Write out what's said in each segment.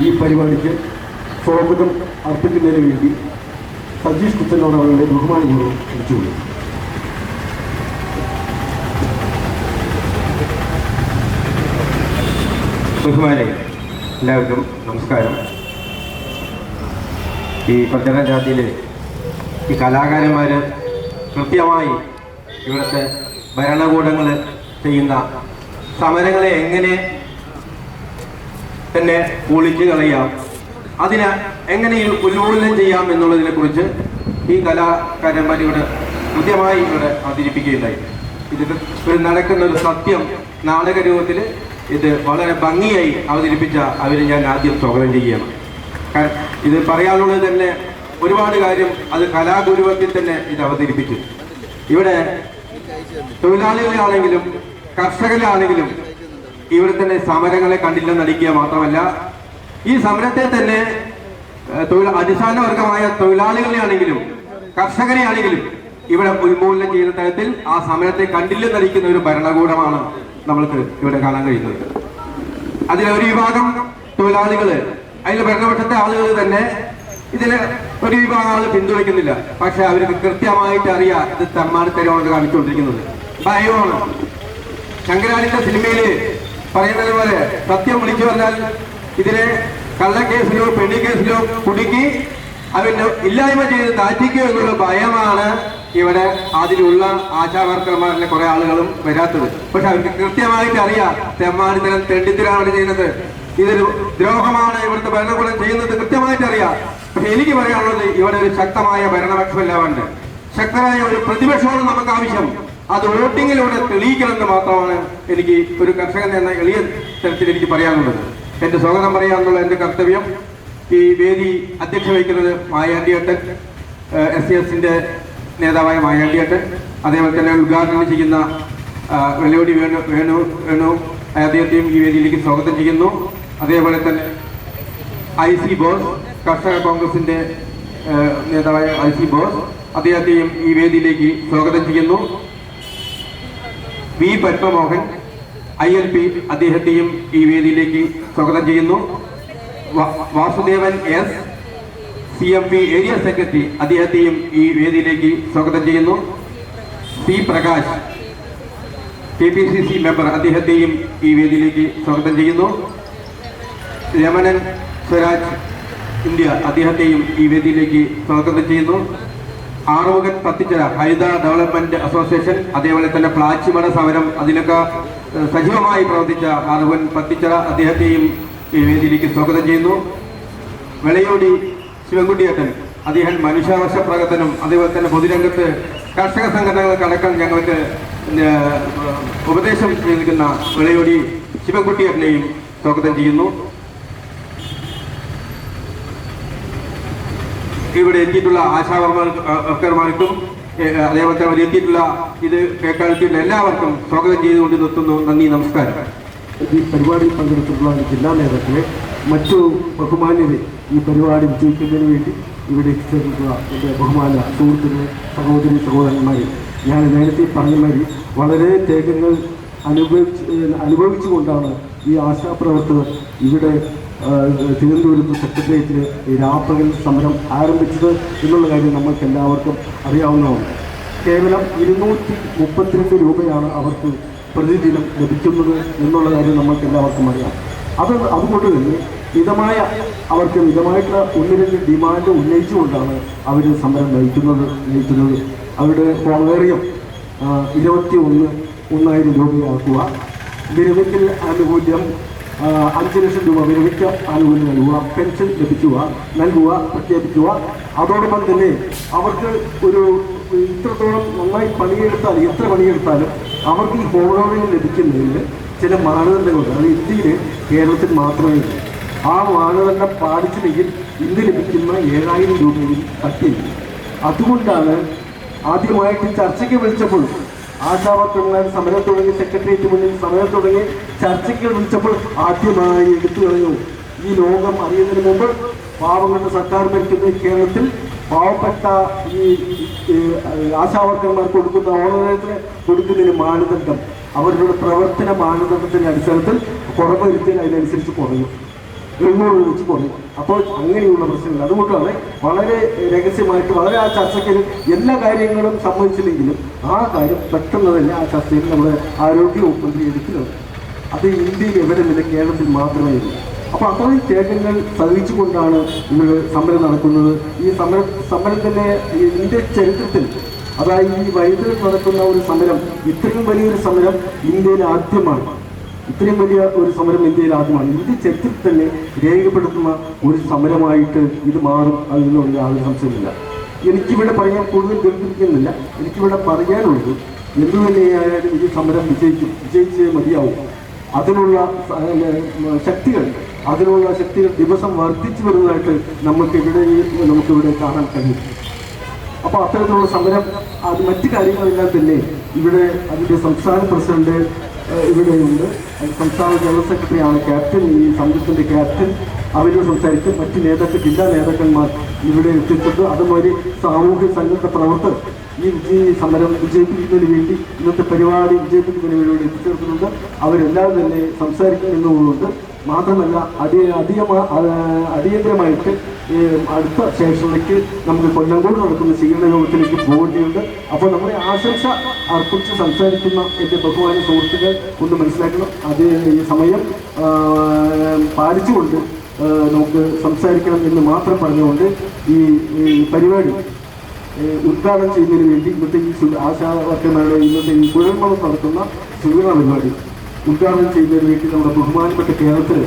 പരിപാടിക്ക് സ്വാഗതം അർപ്പിക്കുന്നതിന് വേണ്ടി സജീഷ് കുത്തനോട് അവരുടെ ബഹുമാനപൂർവം ക്ഷണിച്ചുകൊള്ളു ബഹുമാനെ എല്ലാവർക്കും നമസ്കാരം. ഈ പഞ്ചന ജാതിയിലെ ഈ കലാകാരന്മാർ കൃത്യമായി ഇവിടുത്തെ ഭരണകൂടങ്ങൾ ചെയ്യുന്ന സമരങ്ങളെ എങ്ങനെ തന്നെ പൊളിച്ചു കളയാം. അതിന് എങ്ങനെ ഉന്മൂലനം ചെയ്യാം എന്നുള്ളതിനെ കുറിച്ച് ഈ കലാകാരന്മാർ ഇവിടെ കൃത്യമായി ഇവിടെ അവതരിപ്പിക്കുകയുണ്ടായി. ഇത് നടക്കുന്ന ഒരു സത്യം നാടകരൂപത്തിൽ ഇത് വളരെ ഭംഗിയായി അവതരിപ്പിച്ച അവരെ ഞാൻ ആദ്യം സ്വാഗതം ചെയ്യുകയാണ്. ഇത് പറയാനുള്ളത് തന്നെ ഒരുപാട് കാര്യം അത് കലാഗുരുവത്തിൽ തന്നെ ഇത് അവതരിപ്പിച്ചു. ഇവിടെ തൊഴിലാളികളാണെങ്കിലും കർഷകരാണെങ്കിലും ഇവിടെ തന്നെ സമരങ്ങളെ കണ്ടില്ലെന്ന് നടിക്കുക മാത്രമല്ല ഈ സമരത്തെ തന്നെ തൊഴിൽ അടിസ്ഥാന വർഗമായ തൊഴിലാളികളെ ആണെങ്കിലും കർഷകരെ ആണെങ്കിലും ഇവിടെ ഉന്മൂലനം ചെയ്യുന്ന തരത്തിൽ ആ സമരത്തെ കണ്ടില്ലെന്ന് നടിക്കുന്ന ഒരു ഭരണകൂടമാണ് നമ്മൾക്ക് ഇവിടെ കാണാൻ കഴിയുന്നത്. അതിലൊരു വിഭാഗം തൊഴിലാളികൾ അതിൽ ഭരണപക്ഷത്തെ ആളുകൾ തന്നെ ഇതിന് ഒരു വിഭാഗം ആൾ പിന്തുണയ്ക്കുന്നില്ല. പക്ഷെ അവർക്ക് കൃത്യമായിട്ട് അറിയാം ഇത് തെമ്മാടിത്തരമാണ് കാണിച്ചുകൊണ്ടിരിക്കുന്നത്. ഭയമാണ്. ശങ്കരാചാര്യ സിനിമയിൽ പറയുന്നത് പോലെ സത്യം വിളിച്ചു പറഞ്ഞാൽ ഇതിനെ കള്ളക്കേസിലോ പെണ്ണി കേസിലോ കുടുക്കി അവന് ഇല്ലായ്മ ചെയ്ത് താറ്റിക്കുക എന്നുള്ള ഭയമാണ് ഇവിടെ അതിലുള്ള ആശാവർക്കർമാരിലെ കുറെ ആളുകളും വരാത്തത്. പക്ഷെ അവർക്ക് കൃത്യമായിട്ട് അറിയാം തെമ്മാടിത്തരം തെണ്ടിത്തരാണ് ചെയ്യുന്നത്. ഇതൊരു ദ്രോഹമാണ് ഇവിടുത്തെ ഭരണകൂടം ചെയ്യുന്നത് കൃത്യമായിട്ട് അറിയാം. പക്ഷെ എനിക്ക് പറയാനുള്ളത് ഇവിടെ ഒരു ശക്തമായ ഭരണപക്ഷമല്ല വേണ്ട ശക്തമായ ഒരു പ്രതിപക്ഷമാണ് നമുക്ക് ആവശ്യം. അത് വോട്ടിങ്ങിലൂടെ തെളിയിക്കണമെന്ന് മാത്രമാണ് എനിക്ക് ഒരു കർഷകൻ എന്ന എളിയ തരത്തിൽ എനിക്ക് പറയാനുള്ളത്. എന്റെ സ്വാഗതം പറയാനുള്ള എന്റെ കർത്തവ്യം ഈ വേദി അധ്യക്ഷ വഹിക്കുന്നത് മായാണ്ടിയേട്ടൻ എസ് സി എസിന്റെ നേതാവായ മായാണ്ടിയേട്ടൻ അതേപോലെ തന്നെ ഉദ്ഘാടനം ചെയ്യുന്ന വെള്ളിയോടി വേണു വേണു വേണു അദ്ദേഹത്തെയും ഈ വേദിയിലേക്ക് സ്വാഗതം ചെയ്യുന്നു. അതേപോലെ തന്നെ ഐ സി ബോസ് കർഷക കോൺഗ്രസിന്റെ നേതാവായ ഐ സി ബോസ് അദ്ദേഹത്തെയും ഈ വേദിയിലേക്ക് സ്വാഗതം ചെയ്യുന്നു. V Padmamohan I L P അദ്ദേഹത്തെയും ഈ വേദിയിലേക്ക് സ്വാഗതം ചെയ്യുന്നു. Vasudevan S C M P area secretary അദ്ദേഹത്തെയും ഈ വേദിയിലേക്ക് സ്വാഗതം ചെയ്യുന്നു. C Prakash K P C C member അദ്ദേഹത്തെയും ഈ വേദിയിലേക്ക് സ്വാഗതം ചെയ്യുന്നു. രമണൻ സ്വരാജ് ഇന്ത്യ അദ്ദേഹത്തെയും ഈ വേദിയിലേക്ക് സ്വാഗതം ചെയ്യുന്നു. ആറുമുഖൻ കത്തിച്ച ഹരിത ഡെവലപ്മെന്റ് അസോസിയേഷൻ അതേപോലെ തന്നെ പ്ലാച്ചിമട സമരം അതിലൊക്കെ സജീവമായി പ്രവർത്തിച്ച ആറുമുഖൻ പത്തിച്ചര അദ്ദേഹത്തെയും ഈ വേദിയിലേക്ക് സ്വാഗതം ചെയ്യുന്നു. വെളയോടി ശിവൻകുട്ടിയേട്ടൻ അദ്ദേഹം മനുഷ്യാവകാശ പ്രകടനം അതേപോലെ തന്നെ പൊതുരംഗത്ത് കർഷക സംഘടനകൾക്കടക്കം ഞങ്ങൾക്ക് ഉപദേശം നൽകുന്ന വെളയോടി ശിവൻകുട്ടിയേട്ടനെയും സ്വാഗതം ചെയ്യുന്നു. ഇവിടെ എത്തിയിട്ടുള്ള ആശാവർക്കർമാർക്കും അതേപോലെ തന്നെ എത്തിയിട്ടുള്ള ഇത് കേൾക്കാനെത്തിയിട്ടുള്ള എല്ലാവർക്കും സ്വാഗതം ചെയ്തുകൊണ്ട് നിർത്തുന്നു. നന്ദി നമസ്കാരം. ഈ പരിപാടിയിൽ പങ്കെടുത്തിട്ടുള്ള ജില്ലാ നേതാക്കളെ മറ്റു ബഹുമാന്യരെ ഈ പരിപാടി വിജയിക്കുന്നതിന് വേണ്ടി ഇവിടെ എത്തിച്ചേർന്നിട്ടുള്ള എന്റെ ബഹുമാന സുഹൃത്തുക്കളെ സഹോദരി സഹോദരന്മാരെ ഞാൻ നേരത്തെ പറഞ്ഞ മാതിരി വളരെ തേകങ്ങൾ അനുഭവിച്ച് അനുഭവിച്ചുകൊണ്ടാണ് ഈ ആശാപ്രവർത്തകർ ഇവിടെ തിരുവനന്തപുരത്ത് സെക്രട്ടേറിയറ്റിൽ രാപ്പകൽ സമരം ആരംഭിച്ചത് എന്നുള്ള കാര്യം നമ്മൾക്ക് എല്ലാവർക്കും അറിയാവുന്നതാണ്. കേവലം ഇരുന്നൂറ്റി മുപ്പത്തിരണ്ട് രൂപയാണ് അവർക്ക് പ്രതിദിനം ലഭിക്കുന്നത് എന്നുള്ള കാര്യം നമ്മൾക്ക് എല്ലാവർക്കും അറിയാം. അത് അതുകൊണ്ട് തന്നെ മിതമായ അവർക്ക് മിതമായിട്ടുള്ള ഒന്ന് ഡിമാൻഡ് ഉന്നയിച്ചുകൊണ്ടാണ് അവർ സമരം നയിക്കുന്നത് നയിക്കുന്നത്. അവരുടെ ഹോണേറിയം ഇരുപത്തി ഒന്ന് ഒന്നായിരം രൂപയാക്കുക. വിരമിക്കൽ ആനുകൂല്യം അഞ്ച് ലക്ഷം രൂപ വിരമിക്ക ആനുകൂല്യം നൽകുക പെൻഷൻ ലഭിക്കുക നൽകുക പ്രഖ്യാപിക്കുക. അതോടൊപ്പം തന്നെ അവർക്ക് ഒരു ഇത്രത്തോളം നന്നായി പണിയെടുത്താൽ എത്ര പണിയെടുത്താലും അവർക്ക് ഈ ഹോണോറിയം ലഭിക്കുന്നതിന് ചില മാനദണ്ഡങ്ങളുണ്ട്. അത് ഇന്ത്യയിൽ കേരളത്തിൽ മാത്രമേ ഉള്ളൂ. ആ മാനദണ്ഡം പാലിച്ചില്ലെങ്കിൽ ഇന്ന് ലഭിക്കുന്ന ഏഴായിരം രൂപയിൽ തട്ടിയില്ല അതുകൊണ്ടാണ് ആദ്യമായിട്ട് ചർച്ചയ്ക്ക് വിളിച്ചപ്പോൾ ആശാവർക്കന്മാർ സമരം തുടങ്ങി സെക്രട്ടേറിയറ്റ് മുന്നിൽ സമരം തുടങ്ങി. ചർച്ചയ്ക്ക് വിളിച്ചപ്പോൾ ആദ്യമായി എടുത്തു കളഞ്ഞു. ഈ ലോകം അറിയുന്നതിന് മുമ്പ് പാവങ്ങളുടെ സർക്കാർ ഭരിക്കുന്ന കേരളത്തിൽ പാവപ്പെട്ട ഈ ആശാവർക്കർമാർ കൊടുക്കുന്ന ഓണത്തിന് കൊടുക്കുന്നതിന് മാനദണ്ഡം. അവരുടെ പ്രവർത്തന മാനദണ്ഡത്തിന്റെ അടിസ്ഥാനത്തിൽ കുറവ് വരുത്തിയാൽ അതിനനുസരിച്ച് കുറയും. രൂപ വെച്ച് കുറയും അപ്പോൾ അങ്ങനെയുള്ള പ്രശ്നങ്ങൾ. അതുകൊണ്ടാണ് വളരെ രഹസ്യമായിട്ട് വളരെ ആ ചർച്ചയ്ക്ക് എല്ലാ കാര്യങ്ങളും സമ്മതിച്ചില്ലെങ്കിലും ആ കാര്യം പെട്ടെന്ന് തന്നെ ആ ചർച്ചയിൽ നമ്മുടെ ആരോഗ്യ വകുപ്പ് മന്ത്രി എടുക്കുന്നത് അത് ഇന്ത്യയിൽ എവിടെയില്ല കേരളത്തിൽ മാത്രമേ ഉള്ളൂ അപ്പോൾ അത്രയും ത്യാഗങ്ങൾ സഹിച്ചുകൊണ്ടാണ് ഇവർ സമരം നടക്കുന്നത്. ഈ സമര സമരത്തിന്റെ ഇന്ത്യ ചരിത്രത്തിൽ അതായത് ഈ വൈദ്യുതി നടക്കുന്ന ഒരു സമരം ഇത്രയും വലിയൊരു സമരം ഇന്ത്യയിൽ ആദ്യമാണ്. ഇത്രയും വലിയ ഒരു സമരം ഇന്ത്യയിൽ ആദ്യമാണ്. ഇന്ത്യ ചരിത്രത്തിൽ തന്നെ രേഖപ്പെടുത്തുന്ന ഒരു സമരമായിട്ട് ഇത് മാറും അതിനുള്ള യാതൊരു സംശയമില്ല എനിക്കിവിടെ പറയാൻ കൂടുതൽ ദീർഘിപ്പിക്കുന്നില്ല എനിക്കിവിടെ പറയാനുള്ളത് എന്തു തന്നെയായാലും ഈ സമരം വിജയിക്കും. വിജയിച്ചേ മതിയാവും. അതിനുള്ള ശക്തികൾ അതിനുള്ള ശക്തികൾ ദിവസം വർദ്ധിച്ചു വരുന്നതായിട്ട് നമുക്ക് ഇവിടെ നമുക്കിവിടെ കാണാൻ കഴിയും. അപ്പോൾ അത്തരത്തിലുള്ള സമരം അത് മറ്റു കാര്യങ്ങളെല്ലാം തന്നെ ഇവിടെ അതിന്റെ സംസ്ഥാന പ്രസിഡന്റ് ഇവിടെയുണ്ട്. സംസ്ഥാന ജനറൽ സെക്രട്ടറിയാണ് ക്യാപ്റ്റൻ. ഈ സംഘത്തിന്റെ ക്യാപ്റ്റൻ അവരോട് സംസാരിച്ച് മറ്റ് നേതാക്കൾ ജില്ലാ നേതാക്കന്മാർ ഇവിടെ എത്തിയിട്ടുണ്ട്. അതുമാതിരി സാമൂഹ്യ സന്നദ്ധ പ്രവർത്തകർ ഈ ഈ സമരം വിജയിപ്പിക്കുന്നതിന് വേണ്ടി ഇന്നത്തെ പരിപാടി വിജയിപ്പിക്കുന്നതിന് വേണ്ടി എത്തിച്ചേർക്കുന്നുണ്ട്. അവരെല്ലാം തന്നെ സംസാരിക്കുന്നുണ്ട് മാത്രമല്ല അടിയ അധികമാ അടിയന്തരമായിട്ട് അടുത്ത സ്റ്റേഷനിലേക്ക് നമുക്ക് കൊല്ലങ്കോട് നടക്കുന്ന സ്വീകരണ യോഗത്തിലേക്ക് പോകേണ്ടതുണ്ട്. അപ്പോൾ നമ്മുടെ ആശംസ അർപ്പിച്ച് സംസാരിക്കുന്ന എന്റെ ബഹുമാന സുഹൃത്തുക്കൾ ഒന്ന് മനസ്സിലാക്കണം. അത് ഈ സമയം പാലിച്ചുകൊണ്ട് നമുക്ക് സംസാരിക്കണം എന്ന് മാത്രം പറഞ്ഞുകൊണ്ട് ഈ പരിപാടി ഉദ്ഘാടനം ചെയ്യുന്നതിന് വേണ്ടി ഇന്നത്തെ ഈ ആശാവർക്കന്മാരുടെ ഇന്നത്തെ ഈ കുഴൽമണം നടത്തുന്ന സ്വീകരണ പരിപാടി ഉദ്ഘാടനം ചെയ്യുന്നതിന് വേണ്ടി നമ്മുടെ ബഹുമാനപ്പെട്ട കേരളത്തിൽ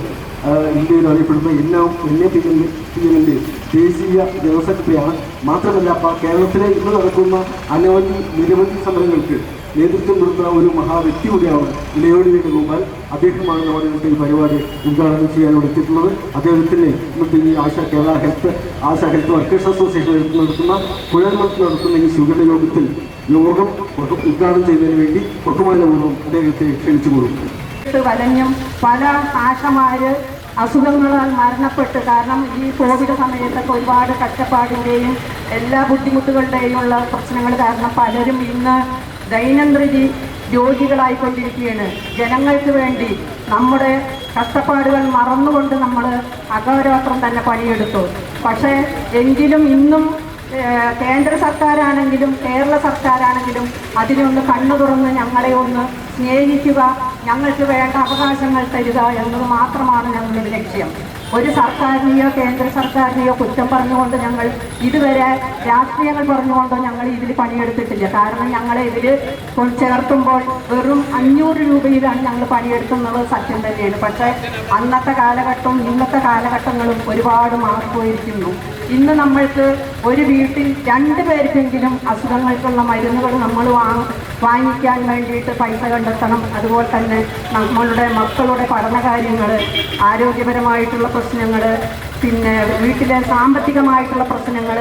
ഇന്ത്യയിൽ അറിയപ്പെടുന്ന എല്ലാം എൻ എ പി എല്ലിന്റെ ദേശീയ ജനറൽ സെക്രട്ടറിയാണ് മാത്രമല്ല കേരളത്തിലെ ഇന്ന് നടക്കുന്ന അനവധി നിരവധി സമരങ്ങൾക്ക് നേതൃത്വം കൊടുക്കുന്ന ഒരു മഹാവ്യക്തി കൂടിയാണ് ഇലയോടി വേണുഗോപാൽ അദ്ദേഹമാണ് നമ്മുടെ ഇന്നത്തെ ഈ പരിപാടി ഉദ്ഘാടനം ചെയ്യാൻ ഇവിടെ എത്തിയിട്ടുള്ളത്. അദ്ദേഹത്തിന് ഇന്നത്തെ ഈ Asha Kerala health Asha health workers association നടത്തുന്ന കുഴൽമത്ത് നടത്തുന്ന ഈ സ്വീകരണ യോഗത്തിൽ യോഗം ഉദ്ഘാടനം ചെയ്യുന്നതിന് വേണ്ടി ബഹുമാനപൂർവം അദ്ദേഹത്തെ ക്ഷണിച്ചു കൊടുക്കും ഇട്ട് വലഞ്ഞും പല ആശമാര് അസുഖങ്ങളാൽ മരണപ്പെട്ട്. കാരണം ഈ കോവിഡ് സമയത്തൊക്കെ ഒരുപാട് കഷ്ടപ്പാടിന്റെയും എല്ലാ ബുദ്ധിമുട്ടുകളുടെയും ഉള്ള പ്രശ്നങ്ങൾ കാരണം പലരും ഇന്ന് ദൈനംദിന രോഗികളായിക്കൊണ്ടിരിക്കുകയാണ്. ജനങ്ങൾക്ക് വേണ്ടി നമ്മുടെ കഷ്ടപ്പാടുകൾ മറന്നുകൊണ്ട് നമ്മൾ അകോരാത്രം തന്നെ പണിയെടുത്തു. പക്ഷേ എങ്കിലും ഇന്നും കേന്ദ്ര സർക്കാരാണെങ്കിലും കേരള സർക്കാരാണെങ്കിലും അതിനൊന്ന് കണ്ണു തുറന്ന് ഞങ്ങളെ ഒന്ന് സ്നേഹിക്കുക ഞങ്ങൾക്ക് വേണ്ട അവകാശങ്ങൾ തരിക എന്നത് മാത്രമാണ് ഞങ്ങളുടെ ലക്ഷ്യം. ഒരു സർക്കാരിനെയോ കേന്ദ്ര സർക്കാരിനെയോ കുറ്റം പറഞ്ഞുകൊണ്ട് ഞങ്ങൾ ഇതുവരെ രാഷ്ട്രീയങ്ങൾ പറഞ്ഞുകൊണ്ടോ ഞങ്ങൾ ഇതിൽ പണിയെടുത്തിട്ടില്ല. കാരണം ഞങ്ങളെ ഇതിൽ ചേർത്തുമ്പോൾ വെറും അഞ്ഞൂറ് രൂപയിലാണ് ഞങ്ങൾ പണിയെടുക്കുന്നത് സത്യം തന്നെയാണ്. പക്ഷേ അന്നത്തെ കാലഘട്ടവും ഇന്നത്തെ കാലഘട്ടങ്ങളും ഒരുപാട് മാറിപ്പോയിരിക്കുന്നു. ഇന്ന് നമ്മൾക്ക് ഒരു വീട്ടിൽ രണ്ട് പേർക്കെങ്കിലും അസുഖങ്ങൾക്കുള്ള മരുന്നുകൾ നമ്മൾ വാങ്ങ വാങ്ങിക്കാൻ വേണ്ടിയിട്ട് പൈസ കണ്ടെത്തണം. അതുപോലെ തന്നെ നമ്മളുടെ മക്കളുടെ പഠനകാര്യങ്ങൾ ആരോഗ്യപരമായിട്ടുള്ള പ്രശ്നങ്ങൾ പിന്നെ വീട്ടിലെ സാമ്പത്തികമായിട്ടുള്ള പ്രശ്നങ്ങൾ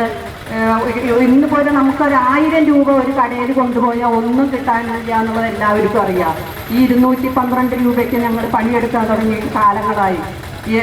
ഇന്ന് പോലെ നമുക്കൊരു ആയിരം രൂപ ഒരു കടയിൽ കൊണ്ടുപോയാൽ ഒന്നും കിട്ടാനില്ല എന്നുള്ളത് എല്ലാവർക്കും അറിയാം. ഈ ഇരുന്നൂറ്റി പന്ത്രണ്ട് രൂപയ്ക്ക് ഞങ്ങൾ പണിയെടുക്കാൻ തുടങ്ങിയിട്ട് കാലങ്ങളായി.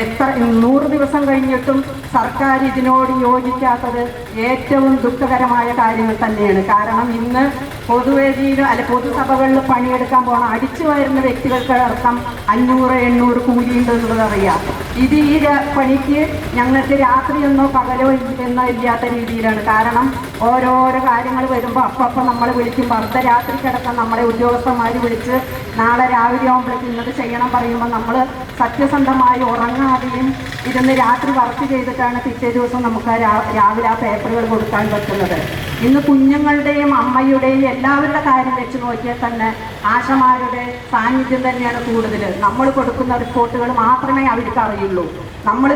എത്ര നൂറ് ദിവസം കഴിഞ്ഞിട്ടും സർക്കാർ ഇതിനോട് യോജിക്കാത്തത് ഏറ്റവും ദുഃഖകരമായ കാര്യങ്ങൾ തന്നെയാണ്. കാരണം ഇന്ന് പൊതുവേദിയിൽ അല്ലെ പൊതുസഭകളിൽ പണിയെടുക്കാൻ പോകണം അടിച്ചു വരുന്ന വ്യക്തികൾക്ക് അർത്ഥം അഞ്ഞൂറ് എണ്ണൂറ് കൂലിയുണ്ട് എന്നുള്ളത് അറിയാം. ഇത് ഈ പണിക്ക് ഞങ്ങൾക്ക് രാത്രിയൊന്നോ പകലോ എന്നോ ഇല്ലാത്ത രീതിയിലാണ്. കാരണം ഓരോരോ കാര്യങ്ങൾ വരുമ്പോൾ അപ്പം നമ്മൾ വിളിക്കും. അർദ്ധ രാത്രി കിടക്കാൻ നമ്മളെ ഉദ്യോഗസ്ഥന്മാർ വിളിച്ച് നാളെ രാവിലെ ആകുമ്പോഴേക്കും ഇന്നത് ചെയ്യണം പറയുമ്പോൾ നമ്മൾ സത്യസന്ധമായി ഉറങ്ങാതെയും ഇരുന്ന് രാത്രി വർക്ക് ചെയ്തിട്ടാണ് പിറ്റേ ദിവസം നമുക്ക് രാവിലെ ആ പേപ്പറുകൾ കൊടുക്കാൻ പറ്റുന്നത്. ഇന്ന് കുഞ്ഞുങ്ങളുടെയും അമ്മയുടെയും എല്ലാവരുടെ കാര്യം വെച്ച് നോക്കിയാൽ തന്നെ ആശമാരുടെ സാന്നിധ്യം തന്നെയാണ് കൂടുതൽ നമ്മൾ കൊടുക്കുന്ന റിപ്പോർട്ടുകൾ മാത്രമേ അവർക്ക് അറിയുള്ളൂ. നമ്മൾ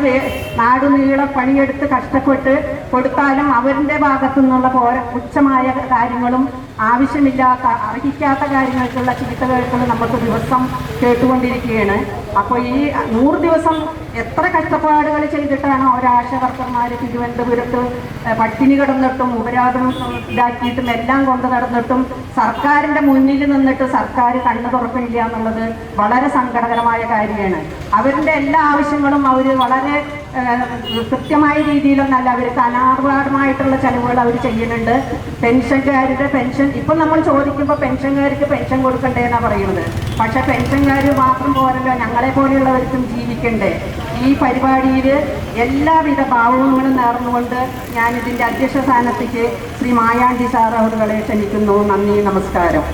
നാടുനീളെ പണിയെടുത്ത് കഷ്ടപ്പെട്ട് കൊടുത്താലും അവരുടെ ഭാഗത്തു നിന്നുള്ള പോര പുച്ഛമായ കാര്യങ്ങളും ആവശ്യമില്ലാത്ത അർഹിക്കാത്ത കാര്യങ്ങൾക്കുള്ള ചീത്തകേൾക്കുകൾ നമുക്ക് ദിവസം കേട്ടുകൊണ്ടിരിക്കുകയാണ്. അപ്പോൾ ഈ നൂറ് ദിവസം എത്ര കഷ്ടപ്പാടുകൾ ചെയ്തിട്ടാണ് ഒരാശ വർക്കർമാർ തിരുവനന്തപുരത്ത് പട്ടിണി കിടന്നിട്ടും ഉപരാധം ഇതാക്കിയിട്ടും എല്ലാം കൊണ്ട് നടന്നിട്ടും സർക്കാരിന്റെ മുന്നിൽ നിന്നിട്ട് സർക്കാർ കണ്ണു തുറക്കില്ല എന്നുള്ളത് വളരെ സങ്കടകരമായ കാര്യമാണ്. അവരുടെ എല്ലാ ആവശ്യങ്ങളും അവർ വളരെ കൃത്യമായ രീതിയിലൊന്നല്ല അവർക്ക് അനാർഭാടമായിട്ടുള്ള ചെലവുകൾ അവർ ചെയ്യുന്നുണ്ട്. പെൻഷൻകാരുടെ പെൻഷൻ ഇപ്പം നമ്മൾ ചോദിക്കുമ്പോൾ പെൻഷൻകാർക്ക് പെൻഷൻ കൊടുക്കണ്ടേ എന്നാണ് പറയുന്നത്. പക്ഷേ പെൻഷൻകാർ മാത്രം പോരല്ലോ ഞങ്ങളെ പോലെയുള്ളവർക്കും ജീവിക്കണ്ടേ? ഈ പരിപാടിയിൽ എല്ലാവിധ ഭാവങ്ങളും നേർന്നുകൊണ്ട് ഞാനിതിന്റെ അധ്യക്ഷ സ്ഥാനത്തേക്ക് ശ്രീ മായാണ്ടി സാർ അവരുകളെ ക്ഷണിക്കുന്നു. നന്ദി നമസ്കാരം.